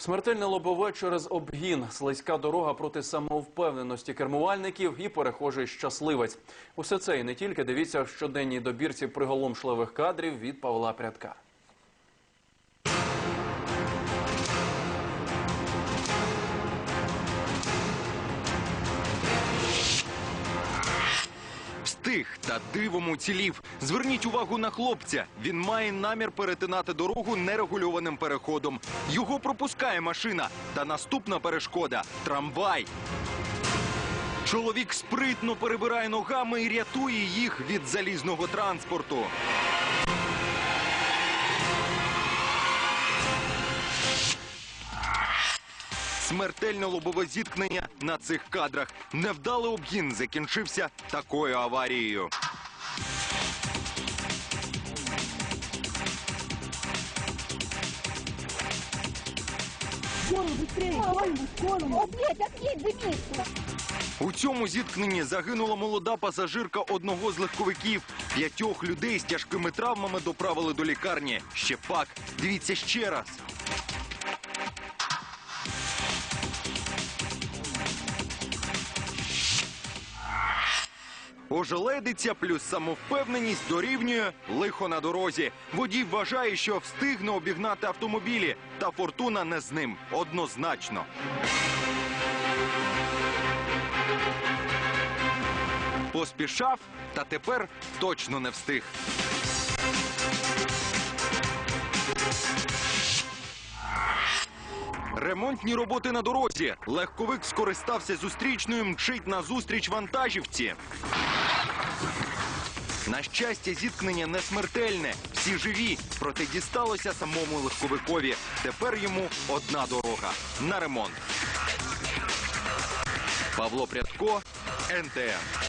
Смертельне лобове через обгін, слизька дорога проти самовпевненості кермувальників і перехожий щасливець. Усе це і не тільки дивіться в щоденній добірці приголомшливих кадрів від Павла Прядка. Встиг та дивом уцілів. Зверніть увагу на хлопця. Він має намір перетинати дорогу нерегульованим переходом. Його пропускає машина. Та наступна перешкода трамвай. Чоловік спритно перебирає ногами і рятує їх від залізного транспорту. Смертельне лобове зіткнення на цих кадрах. Невдалий обгін закінчився такою аварією. Скорую, быстрее, скорую, скорую. Отъедь, отъедь, дымится. У цьому зіткненні загинула молода пасажирка одного з легковиків. П'ятьох людей з тяжкими травмами доправили до лікарні. Ще пак. Дивіться ще раз. Ожеледиця плюс самовпевненість дорівнює лихо на дорозі. Водій вважає, що встигне обігнати автомобілі, та фортуна не з ним однозначно. Поспішав, та тепер точно не встиг. Ремонтні роботи на дорозі. Легковик скористався зустрічною, мчить на зустріч вантажівці. На щастя, зіткнення не смертельне. Всі живі, проте дісталося самому легковикові. Тепер йому одна дорога на ремонт. Павло Прядко, НТН.